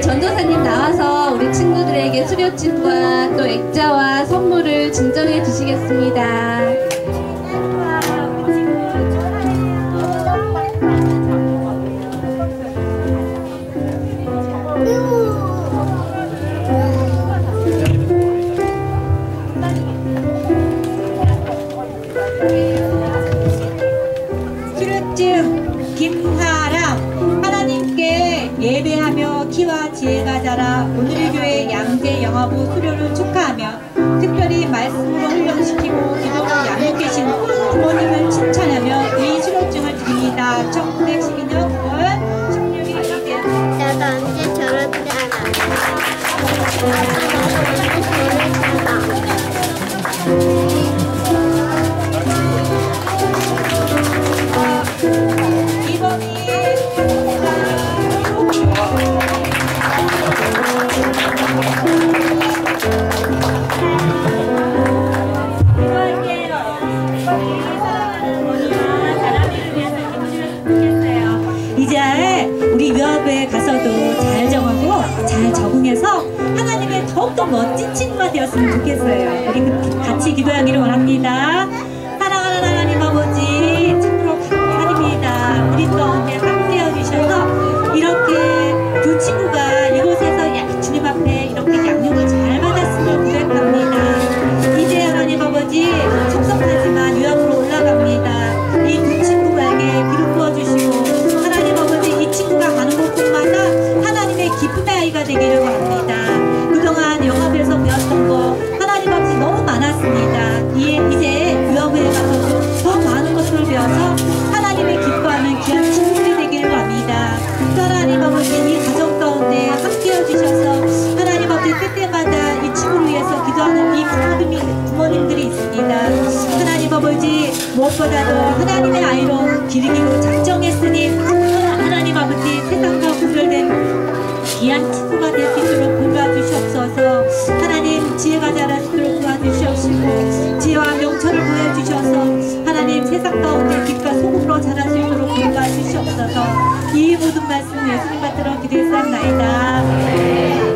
전도사님 나와서 우리 친구들에게 수료증과 또 액자와 선물을 증정해 주시겠습니다. 예배하며 키와 자라 오늘의 교회 양재 영화부 수료를 축하하며 특별히 말씀으로 훈련시키고 기도로 양육되신 부모님을 칭찬하며 이 수료증을 드립니다. 1912년 9월 16일 나도 언제 저럴 줄 이제 더욱더 멋진 친구가 되었으면 좋겠어요. 우리 그 같이 기도하기를 원합니다. 사랑하는 하나님 아버지 참으로 감사드립니다. 우리 가운데 함께해 주셔서 이렇게 두 친구가 이곳에서 야- 주님 앞에 이렇게 양육을 잘 받았음을 고백합니다. 이제 하나님 아버지 섭섭하지만 유학으로 올라갑니다. 이 두 친구에게 기름 부어주시고 하나님 아버지 이 친구가 가는 곳곳마다 하나님의 기쁨의 아이가 되기를 바랍니다. 영업에서 배웠던 거 하나님 아버지 너무 많았습니다. 이제, 이제 유학에 가서도 더 많은 것을 배워서 하나님의 기뻐하는 귀한 친구들이 되기를 바랍니다. 또 하나님 아버지 이 가정 가운데 함께 해 주셔서 하나님 아버지 때때마다 이 친구를 위해서 기도하는 이 부모님이, 부모님들이 있습니다. 하나님 아버지 무엇보다도 하나님의 아이로 기르기로 작 하나님 지혜가 있도록 도와주시옵시고 지혜와 명철을 보여주셔서 하나님 세상 가운데 빛과 소금으로 있도록 도와주시옵소서. 이 모든 말씀 예수님 받들어 기도했사옵나이다